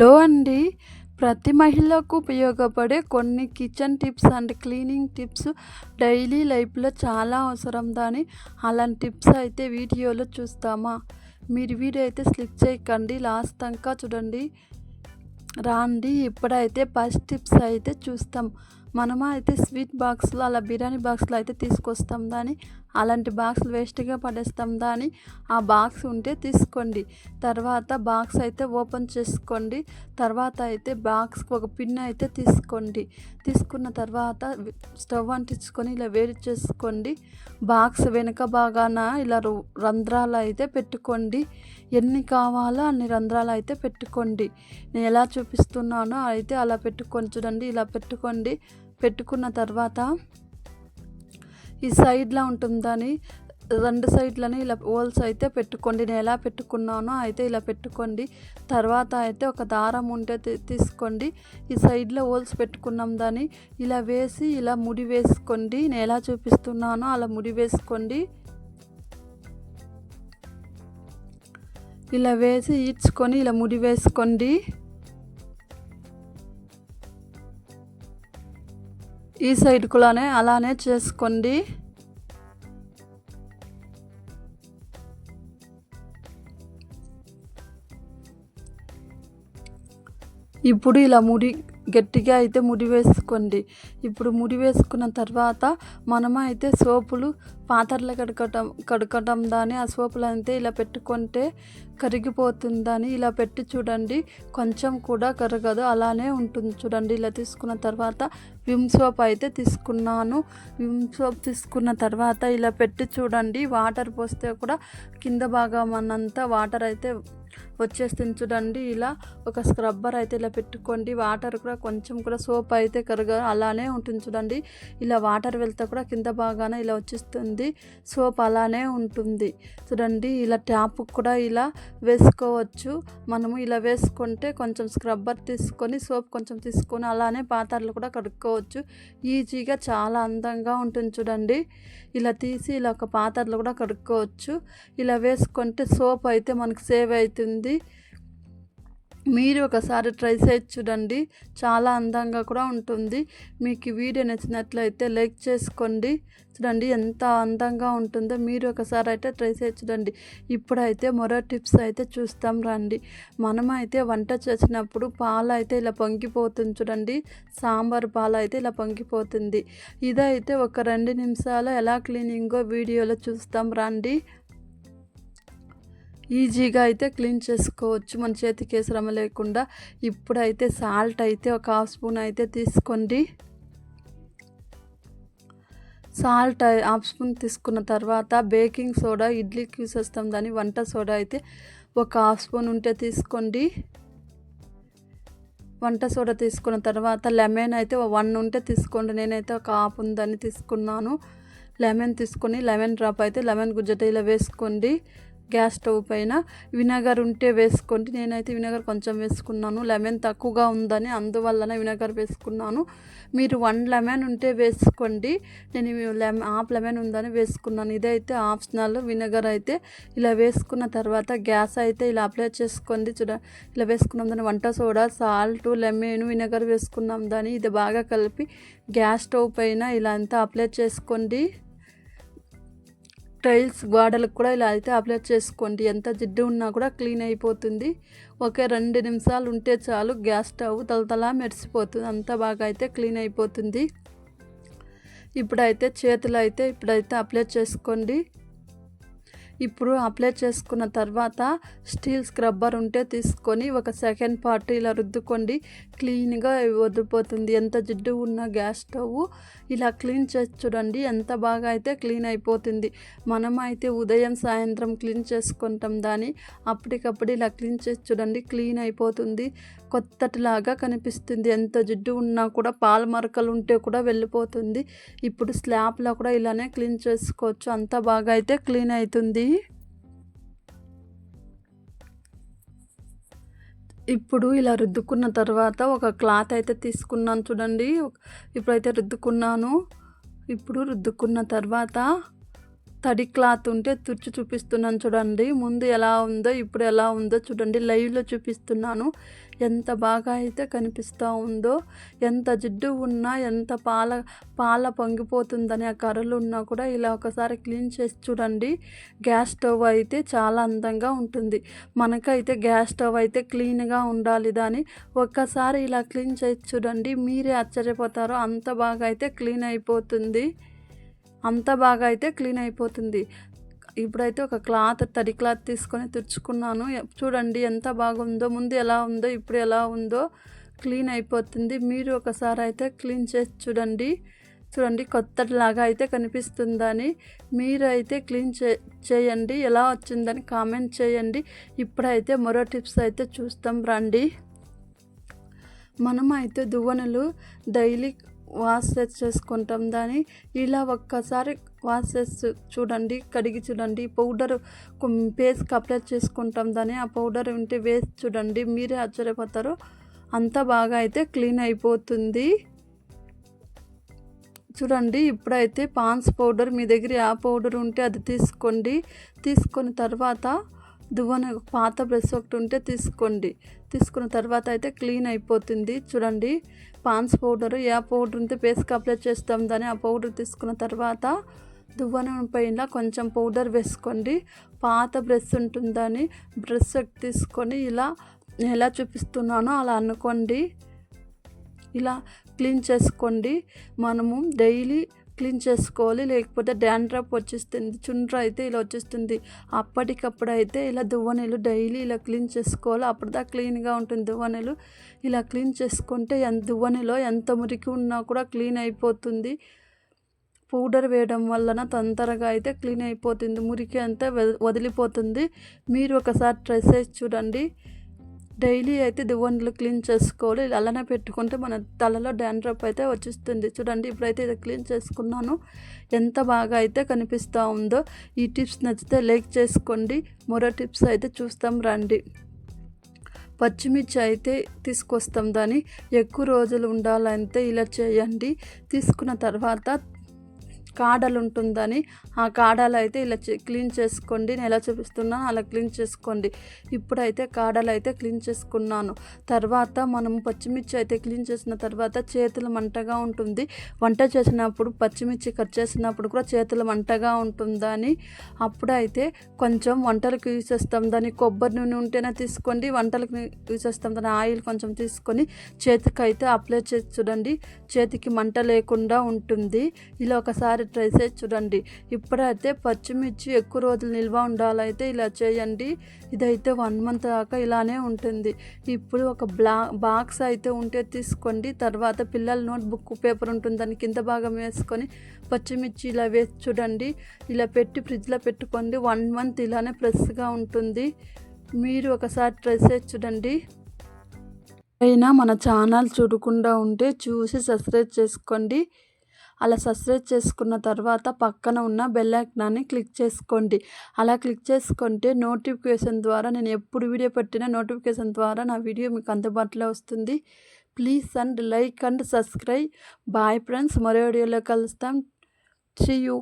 Hello అండి. ప్రతి మహిళకు ఉపయోగపడే కొన్ని kitchen tips and cleaning tips daily లైఫ్లో చాలా అవసరం దాని. అలాంటి టిప్స్ అయితే వీడియోలో చూస్తామా? మీరు వీడియో అయితే స్లిప్ చేయకండి. లాస్ట్ దాకా చూడండి. రాండి. ఇప్పుడైతే ఫస్ట్ టిప్స్ అయితే చూస్తాం. మనమా అయితే స్వీట్ బాక్స్లో అలా బిర్యానీ బాక్స్లో అయితే తీసుకొస్తాం దాని అలాంటి బాక్స్లు వేస్ట్గా పడేస్తాం దాని. ఆ బాక్స్ ఉంటే తీసుకోండి. తర్వాత బాక్స్ అయితే ఓపెన్ చేసుకోండి. తర్వాత అయితే బాక్స్కి ఒక పిన్ అయితే తీసుకోండి. తీసుకున్న తర్వాత స్టవ్ అంటించుకొని ఇలా వేడి చేసుకోండి. బాక్స్ వెనుక బాగాన ఇలా రంధ్రాలు అయితే పెట్టుకోండి. ఎన్ని కావాలో అన్ని రంధ్రాలు అయితే పెట్టుకోండి. నేను ఎలా చూపిస్తున్నానో అయితే అలా పెట్టుకొని చూడండి. ఇలా పెట్టుకోండి. పెట్టుకున్న తర్వాత ఈ సైడ్లా ఉంటుందని రెండు సైడ్లని ఇలా హోల్స్ అయితే పెట్టుకోండి. నేను ఎలా పెట్టుకున్నానో అయితే ఇలా పెట్టుకోండి. తర్వాత అయితే ఒక దారం ఉంటే తీసుకోండి. ఈ సైడ్లో హోల్స్ పెట్టుకున్నాం దాన్ని. ఇలా వేసి ఇలా ముడి వేసుకోండి. నేను ఎలా చూపిస్తున్నానో అలా ముడి వేసుకోండి. ఇలా వేసి ఈడ్చుకొని ఇలా ముడి వేసుకోండి. ఈ సైడ్ కూడానే అలానే చేసుకోండి. ఇప్పుడు ఇలా ముడి గట్టిగా అయితే ముడి వేసుకోండి. ఇప్పుడు ముడి వేసుకున్న తర్వాత మనము అయితే సోపులు పాత్రలు కడగటం కడగటం దాని ఆ సోపులు అయితే ఇలా పెట్టుకుంటే కరిగిపోతుందని ఇలా పెట్టి చూడండి. కొంచెం కూడా కరగదు అలానే ఉంటుంది చూడండి. ఇలా తీసుకున్న తర్వాత విమ్ సోప్ అయితే తీసుకున్నాను. విమ్ సోప్ తీసుకున్న తర్వాత ఇలా పెట్టి చూడండి. వాటర్ పోస్తే కూడా కింద భాగం అన్నంత వాటర్ అయితే వచ్చేస్తుంది చూడండి. ఇలా ఒక స్క్రబ్బర్ అయితే ఇలా పెట్టుకోండి. వాటర్ కూడా కొంచెం కూడా సోప్ అయితే కరగ అలానే ఉంటుంది చూడండి. ఇలా వాటర్ వెళ్తే కూడా కింద బాగానే ఇలా వచ్చేస్తుంది. సోప్ అలానే ఉంటుంది చూడండి. ఇలా ట్యాప్ కూడా ఇలా వేసుకోవచ్చు. మనము ఇలా వేసుకుంటే కొంచెం స్క్రబ్బర్ తీసుకొని సోప్ కొంచెం తీసుకొని అలానే పాత్రలు కూడా కడుక్కోవచ్చు. ఈజీగా చాలా అందంగా ఉంటుంది చూడండి. ఇలా తీసి ఇలా ఒక పాత్రలు కూడా కడుక్కోవచ్చు. ఇలా వేసుకుంటే సోప్ అయితే మనకు సేవ్ అవుతుంది. మీరు ఒకసారి ట్రై చేసి చూడండి. చాలా అందంగా కూడా ఉంటుంది. మీకు వీడియో నచ్చినట్లయితే లైక్ చేసుకోండి. చూడండి ఎంత అందంగా ఉంటుందో మీరు ఒకసారి అయితే ట్రై చేసి చూడండి. ఇప్పుడైతే మరో టిప్స్ అయితే చూస్తాం రండి. మనమైతే వంట చేసినప్పుడు పాలు అయితే ఇలా పొంగిపోతుంది చూడండి. సాంబార్ పాలు అయితే ఇలా పొంగిపోతుంది. ఇదైతే ఒక రెండు నిమిషాలు ఎలా క్లీనింగో వీడియోలో చూస్తాం రండి. ఈజీగా అయితే క్లీన్ చేసుకోవచ్చు. మన చేతికి శ్రమ లేకుండా ఇప్పుడైతే సాల్ట్ అయితే ఒక హాఫ్ స్పూన్ అయితే తీసుకోండి. సాల్ట్ హాఫ్ స్పూన్ తీసుకున్న తర్వాత బేకింగ్ సోడా ఇడ్లీకి యూస్ చేస్తాం దాని వంట సోడా అయితే ఒక హాఫ్ స్పూన్ ఉంటే తీసుకోండి. వంట సోడా తీసుకున్న తర్వాత లెమన్ అయితే వన్ ఉంటే తీసుకోండి. నేనైతే ఒక హాఫ్ ఉందని తీసుకున్నాను. లెమన్ తీసుకొని లెమన్ డ్రాప్ అయితే లెమన్ గుజ్జట ఇలా వేసుకోండి. గ్యాస్ స్టవ్ పైన వినగర్ ఉంటే వేసుకోండి. నేనైతే వినగర్ కొంచెం వేసుకున్నాను. లెమన్ తక్కువగా ఉందని అందువల్లనే వినగర్ వేసుకున్నాను. మీరు వన్ లెమన్ ఉంటే వేసుకోండి. నేను లెమన్ హాఫ్ లెమన్ ఉందని వేసుకున్నాను. ఇదైతే ఆప్షనల్. వినగర్ అయితే ఇలా వేసుకున్న తర్వాత గ్యాస్ అయితే ఇలా అప్లై చేసుకోండి. చూడ ఇలా వేసుకున్నాం దాన్ని వంట సోడా సాల్ట్ లెమన్ వినగర్ వేసుకున్నాం దాన్ని. ఇది బాగా కలిపి గ్యాస్ స్టవ్ పైన ఇలా అంతా అప్లై చేసుకోండి. టైల్స్ గోడలకు కూడా ఇలా అయితే అప్లై చేసుకోండి. ఎంత జిడ్డు ఉన్నా కూడా క్లీన్ అయిపోతుంది. ఒకే రెండు నిమిషాలు ఉంటే చాలు గ్యాస్ స్టవ్ తలతలా మెరిసిపోతుంది. అంత బాగా అయితే క్లీన్ అయిపోతుంది. ఇప్పుడైతే చేతులు అయితే ఇప్పుడైతే అప్లై చేసుకోండి. ఇప్పుడు అప్లై చేసుకున్న తర్వాత స్టీల్ స్క్రబ్బర్ ఉంటే తీసుకొని ఒక సెకండ్ పార్ట్ ఇలా రుద్దుకోండి. క్లీన్గా వదిలిపోతుంది. ఎంత జిడ్డు ఉన్న గ్యాస్ స్టవ్ ఇలా క్లీన్ చేసి చూడండి. ఎంత బాగా అయితే క్లీన్ అయిపోతుంది. మనం అయితే ఉదయం సాయంత్రం క్లీన్ చేసుకుంటాం దాన్ని. అప్పటికప్పుడు ఇలా క్లీన్ చేసి చూడండి. క్లీన్ అయిపోతుంది. కొత్తటిలాగా కనిపిస్తుంది. ఎంత జిడ్డు ఉన్నా కూడా పాల మరకలు ఉంటే కూడా వెళ్ళిపోతుంది. ఇప్పుడు స్లాబ్లో కూడా ఇలానే క్లీన్ చేసుకోవచ్చు. అంత బాగా అయితే క్లీన్ అవుతుంది. ఇప్పుడు ఇలా రుద్దుకున్న తర్వాత ఒక క్లాత్ అయితే తీసుకున్నాను చూడండి. ఇప్పుడైతే రుద్దుకున్నాను. ఇప్పుడు రుద్దుకున్న తర్వాత తడి క్లాత్ ఉంటే తుడిచి చూపిస్తున్నాను చూడండి. ముందు ఎలా ఉందో ఇప్పుడు ఎలా ఉందో చూడండి. లైవ్లో చూపిస్తున్నాను. ఎంత బాగా అయితే కనిపిస్తూ ఉందో ఎంత జిడ్డు ఉన్నా ఎంత పాల పాల పొంగిపోతుందని ఆ కర్రలు ఉన్నా కూడా ఇలా ఒకసారి క్లీన్ చేసి చూడండి. గ్యాస్ స్టవ్ అయితే చాలా అందంగా ఉంటుంది. మనకైతే గ్యాస్ స్టవ్ అయితే క్లీన్గా ఉండాలి దాని. ఒక్కసారి ఇలా క్లీన్ చేసి చూడండి. మీరే ఆశ్చర్యపోతారో అంత బాగా అయితే క్లీన్ అయిపోతుంది. అంత బాగా అయితే క్లీన్ అయిపోతుంది. ఇప్పుడైతే ఒక క్లాత్ తడి క్లాత్ తీసుకొని తుడుచుకున్నాను. చూడండి ఎంత బాగుందో ముందు ఎలా ఉందో ఇప్పుడు ఎలా ఉందో క్లీన్ అయిపోతుంది. మీరు ఒకసారి అయితే క్లీన్ చేసి చూడండి. చూడండి కొత్తలాగా అయితే కనిపిస్తుందని. మీరు అయితే క్లీన్ చే చేయండి. ఎలా వచ్చిందని కామెంట్ చేయండి. ఇప్పుడైతే మరో టిప్స్ అయితే చూస్తాం. రండి. మనం అయితే దువ్వనలు డైలీ వాష్ చేసుకుంటాం దాన్ని. ఇలా ఒక్కసారి వాష్ చేసి చూడండి కడిగి చూడండి. పౌడర్ పేస్ట్కి అప్లై చేసుకుంటాం దాన్ని. ఆ పౌడర్ ఉంటే వేసి చూడండి మీరే ఆశ్చర్యపోతారు. అంత బాగా అయితే క్లీన్ అయిపోతుంది. చూడండి ఇప్పుడైతే పాన్స్ పౌడర్ మీ దగ్గర ఆ పౌడర్ ఉంటే అది తీసుకోండి. తీసుకొని తర్వాత దువ్వన పాత బ్రష్ ఒకటి ఉంటే తీసుకోండి. తీసుకున్న తర్వాత అయితే క్లీన్ అయిపోతుంది. చూడండి పాన్స్ పౌడర్ ఏ పౌడర్ ఉంటే ఫేస్కి అప్లై చేస్తాం దాన్ని. ఆ పౌడర్ తీసుకున్న తర్వాత దువ్వన పైన కొంచెం పౌడర్ వేసుకోండి. పాత బ్రష్ ఉంటుందని బ్రష్ తీసుకొని ఇలా ఎలా చూపిస్తున్నానో అలా అనుకోండి. ఇలా క్లీన్ చేసుకోండి. మనము డైలీ క్లీన్ చేసుకోవాలి లేకపోతే డ్యాండ్రప్ వచ్చేస్తుంది చుండ్ర అయితే ఇలా వచ్చేస్తుంది. అప్పటికప్పుడు అయితే ఇలా దువ్వనీళ్ళు డైలీ ఇలా క్లీన్ చేసుకోవాలి. అప్పుడుదా క్లీన్గా ఉంటుంది దువ్వనీళ్ళు ఇలా క్లీన్ చేసుకుంటే ఎంత దువ్వనెలో ఎంత మురికి ఉన్నా కూడా క్లీన్ అయిపోతుంది. పౌడర్ వేయడం వలన తొందరగా అయితే క్లీన్ అయిపోతుంది. మురికి అంతా వదిలిపోతుంది. మీరు ఒకసారి ట్రై చేసి చూడండి. డైలీ అయితే దువ్వెనలు క్లీన్ చేసుకోవాలి. అలానే పెట్టుకుంటే మన తలలో డాండ్రప్ అయితే వచ్చేస్తుంది. చూడండి ఇప్పుడైతే ఇది క్లీన్ చేసుకున్నాను. ఎంత బాగా అయితే కనిపిస్తూ ఉందో. ఈ టిప్స్ నచ్చితే లైక్ చేసుకోండి. మరో టిప్స్ అయితే చూస్తాం రండి. పచ్చిమిర్చి అయితే తీసుకొస్తాం దాన్ని. ఎక్కువ రోజులు ఉండాలంటే ఇలా చేయండి. తీసుకున్న తర్వాత కాడలు ఉంటుందని ఆ కాడలు అయితే ఇలా క్లీన్ చేసుకోండి నేను ఎలా చూపిస్తున్నాను అలా క్లీన్ చేసుకోండి. ఇప్పుడైతే కాడలు అయితే క్లీన్ చేసుకున్నాను. తర్వాత మనం పచ్చిమిర్చి అయితే క్లీన్ చేసిన తర్వాత చేతులు మంటగా ఉంటుంది. వంట చేసినప్పుడు పచ్చిమిర్చి కట్ చేసినప్పుడు కూడా చేతులు మంటగా ఉంటుందని అప్పుడైతే కొంచెం వంటలకు యూజ్ చేస్తాం. దాన్ని కొబ్బరి నూనె ఉంటేనే తీసుకోండి వంటలకు యూజ్ చేస్తాం. దాని ఆయిల్ కొంచెం తీసుకొని చేతికి అయితే అప్లై చేసి చూడండి. చేతికి మంట లేకుండా ఉంటుంది. ఇలా ఒకసారి ట్రై చేసి చూడండి. ఇప్పుడైతే పచ్చిమిర్చి ఎక్కువ రోజులు నిల్వ ఉండాలైతే ఇలా చేయండి. ఇదైతే వన్ మంత్ దాకా ఇలానే ఉంటుంది. ఇప్పుడు ఒక బ్లా బాక్స్ అయితే ఉంటే తీసుకోండి. తర్వాత పిల్లల నోట్బుక్ పేపర్ ఉంటుంది. దాని కింద భాగం వేసుకొని పచ్చిమిర్చి ఇలా వేసి చూడండి. ఇలా పెట్టి ఫ్రిడ్జ్లో పెట్టుకోండి. వన్ మంత్ ఇలానే ఫ్రెష్గా ఉంటుంది. మీరు ఒకసారి ట్రై చేసి చూడండి. అయినా మన ఛానల్ చూడకుండా ఉంటే చూసి సబ్స్క్రైబ్ చేసుకోండి. అలా సబ్స్క్రైబ్ చేసుకున్న తర్వాత పక్కన ఉన్న బెల్ ఐకాన్ని క్లిక్ చేసుకోండి. అలా క్లిక్ చేసుకుంటే నోటిఫికేషన్ ద్వారా నేను ఎప్పుడు వీడియో పెట్టినా నోటిఫికేషన్ ద్వారా నా వీడియో మీకు అందుబాటులో వస్తుంది. Please and like and subscribe. Bye friends మరో వీడియోలో కలుస్తాం. See you